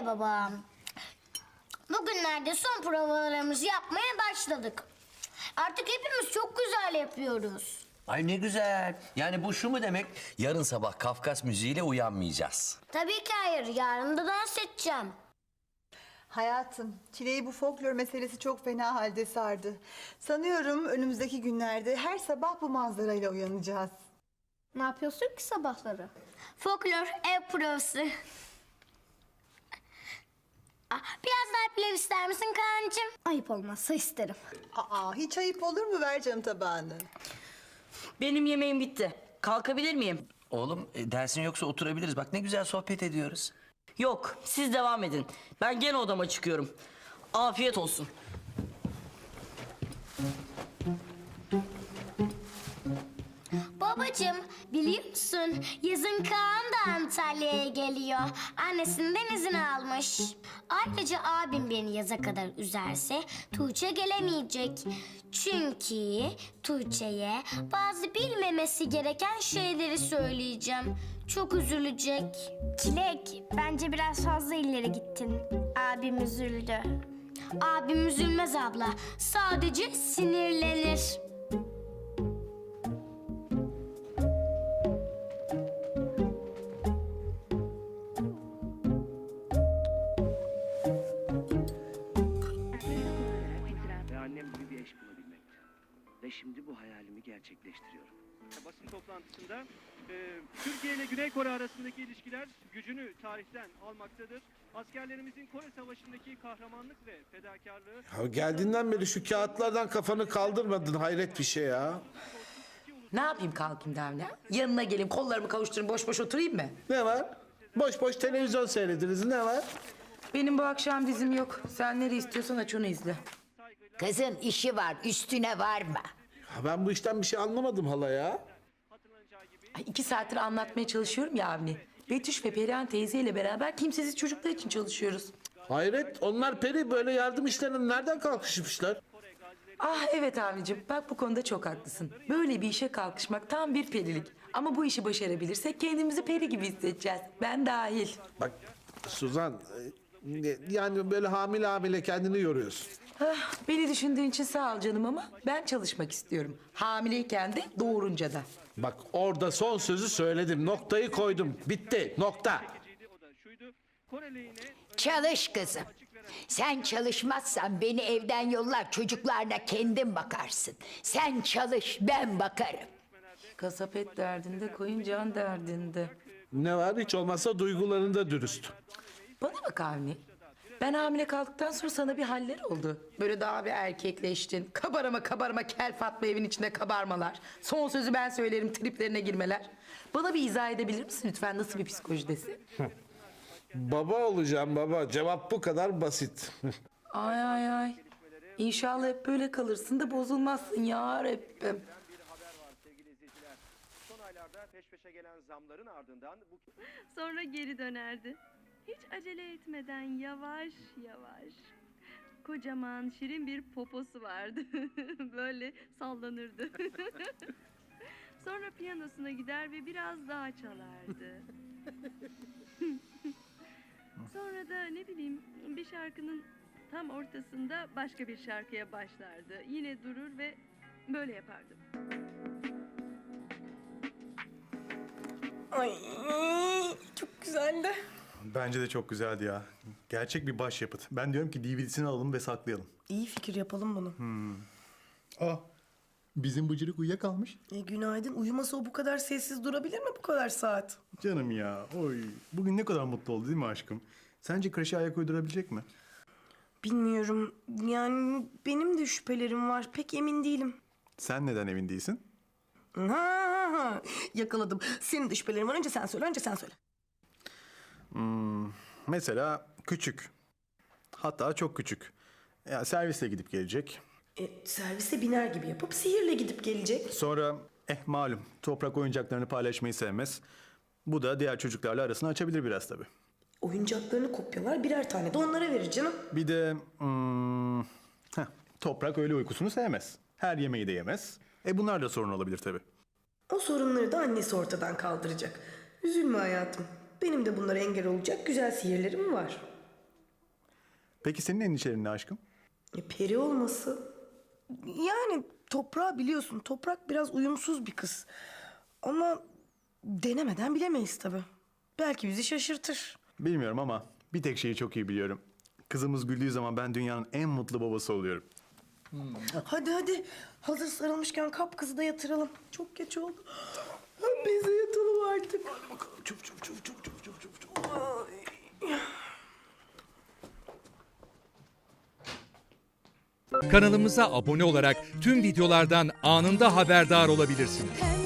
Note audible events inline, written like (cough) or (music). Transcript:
Oley babam. Bugünlerde son provalarımızı yapmaya başladık. Artık hepimiz çok güzel yapıyoruz. Ay ne güzel. Yani bu şu mu demek? Yarın sabah Kafkas müziğiyle uyanmayacağız. Tabii ki hayır. Yarın da dans edeceğim. Hayatım, Çile'yi bu folklor meselesi çok fena halde sardı. Sanıyorum önümüzdeki günlerde her sabah bu manzarayla uyanacağız. Ne yapıyorsun ki sabahları? Folklor ev provası. Ah, Biraz daha pilav ister misin Kaan'cığım? Ayıp olmazsa isterim. Aa, hiç ayıp olur mu? Ver canım tabağını. Benim yemeğim bitti. Kalkabilir miyim? Oğlum e, dersin yoksa oturabiliriz. Bak ne güzel sohbet ediyoruz. Yok, siz devam edin. Ben gene odama çıkıyorum. Afiyet olsun. Babacığım biliyor musun? Yazın Kaan da Antalya'ya geliyor. Annesinden izin almış. Ayrıca abim beni yaza kadar üzerse Tuğçe gelemeyecek. Çünkü Tuğçe'ye bazı bilmemesi gereken şeyleri söyleyeceğim. Çok üzülecek. Çilek, bence biraz fazla ileri gittin. Abim üzüldü. Abim üzülmez abla. Sadece sinirlenir. Ve şimdi bu hayalimi gerçekleştiriyorum. Basın toplantısında e, Türkiye ile Güney Kore arasındaki ilişkiler gücünü tarihten almaktadır. Askerlerimizin Kore Savaşı'ndaki kahramanlık ve fedakarlığı Ya geldiğinden beri şu kağıtlardan kafanı kaldırmadın hayret bir şey ya. Ne yapayım kalkayım Davne? Yanına geleyim kollarımı kavuşturayım boş boş oturayım mı? Ne var? Boş boş televizyon seyrediniz ne var? Benim bu akşam dizim yok. Sen nereye istiyorsan aç onu izle. Kızın işi var, üstüne var mı? Ya ben bu işten bir şey anlamadım hala ya. Ay, iki saattir anlatmaya çalışıyorum ya Avni. Betüş ve Perihan teyzeyle beraber kimsesiz çocuklar için çalışıyoruz. Hayret onlar peri böyle yardım işlerine nereden kalkışmışlar? Ah evet Avni'cim bak bu konuda çok haklısın. Böyle bir işe kalkışmak tam bir perilik. Ama bu işi başarabilirsek kendimizi peri gibi hissedeceğiz. Ben dahil. Bak Suzan e, yani böyle hamile hamile kendini yoruyorsun. Ah, beni düşündüğün için sağ ol canım ama ben çalışmak istiyorum. Hamileyken de doğurunca da. Bak orada son sözü söyledim noktayı koydum bitti nokta. o da şuydu. Kore lehine Çalış kızım. Sen çalışmazsan beni evden yollar çocuklarına kendin bakarsın. Sen çalış ben bakarım. Kasap et derdinde, koyun can derdinde. Ne var hiç olmazsa duygularında dürüst. Bana bak Avni. Ben hamile kaldıktan sonra sana bir haller oldu. Böyle daha bir erkekleştin. Kabarama kabarama kel Fatma evin içinde kabarmalar. Son sözü ben söylerim triplerine girmeler. Bana bir izah edebilir misin lütfen nasıl bir psikolojidesin? (laughs) Baba olacağım baba cevap bu kadar basit. (laughs) Ay ay ay. İnşallah hep böyle kalırsın da bozulmazsın ya Rabbim. Sevgili izleyiciler, son aylarda peş peşe gelen zamların ardından bu Sonra geri dönerdi. Hiç acele etmeden yavaş yavaş. Kocaman şirin bir poposu vardı. (laughs) Böyle sallanırdı. (laughs) Sonra piyanosuna gider ve biraz daha çalardı. (laughs) Sonra da ne bileyim bir şarkının tam ortasında başka bir şarkıya başlardı. Yine durur ve böyle yapardı. Ay çok güzeldi. Bence de çok güzeldi ya. Gerçek bir başyapıt. Ben diyorum ki DVD'sini alalım ve saklayalım. İyi fikir yapalım bunu. Aa, bizim bıcırık uyuyakalmış. E, günaydın. Uyumasa o bu kadar sessiz durabilir mi bu kadar saat? Canım ya, oy. Bugün ne kadar mutlu oldu değil mi aşkım? Sence kreşe ayak uydurabilecek mi? Bilmiyorum. Yani benim de şüphelerim var. Pek emin değilim. Sen neden emin değilsin? Ha, ha, ha. Yakaladım. Senin de şüphelerin var. Önce sen söyle. Önce sen söyle. Mesela küçük. Hatta çok küçük. Ya servisle gidip gelecek. E, servise biner gibi yapıp sihirle gidip gelecek. Sonra eh malum toprak oyuncaklarını paylaşmayı sevmez. Bu da diğer çocuklarla arasını açabilir biraz tabii. Oyuncaklarını kopyalar birer tane de onlara verir canım. Bir de hmm, heh, toprak öyle uykusunu sevmez. Her yemeği de yemez. E bunlar da sorun olabilir tabii. O sorunları da annesi ortadan kaldıracak. Üzülme hayatım. Benim de bunlara engel olacak güzel sihirlerim var. Peki senin endişelerin ne aşkım? E, peri olması. Yani toprağı biliyorsun. Toprak biraz uyumsuz bir kız. Ama denemeden bilemeyiz tabii. Belki bizi şaşırtır. Bilmiyorum ama bir tek şeyi çok iyi biliyorum. Kızımız güldüğü zaman ben dünyanın en mutlu babası oluyorum. Hadi hadi. Hazır sarılmışken kap kızı da yatıralım. Çok geç oldu. Biz de yatalım artık. Hadi bakalım. Çuf çuf çuf çuf çuf çuf çuf. çuf. Kanalımıza abone olarak tüm videolardan anında haberdar olabilirsiniz.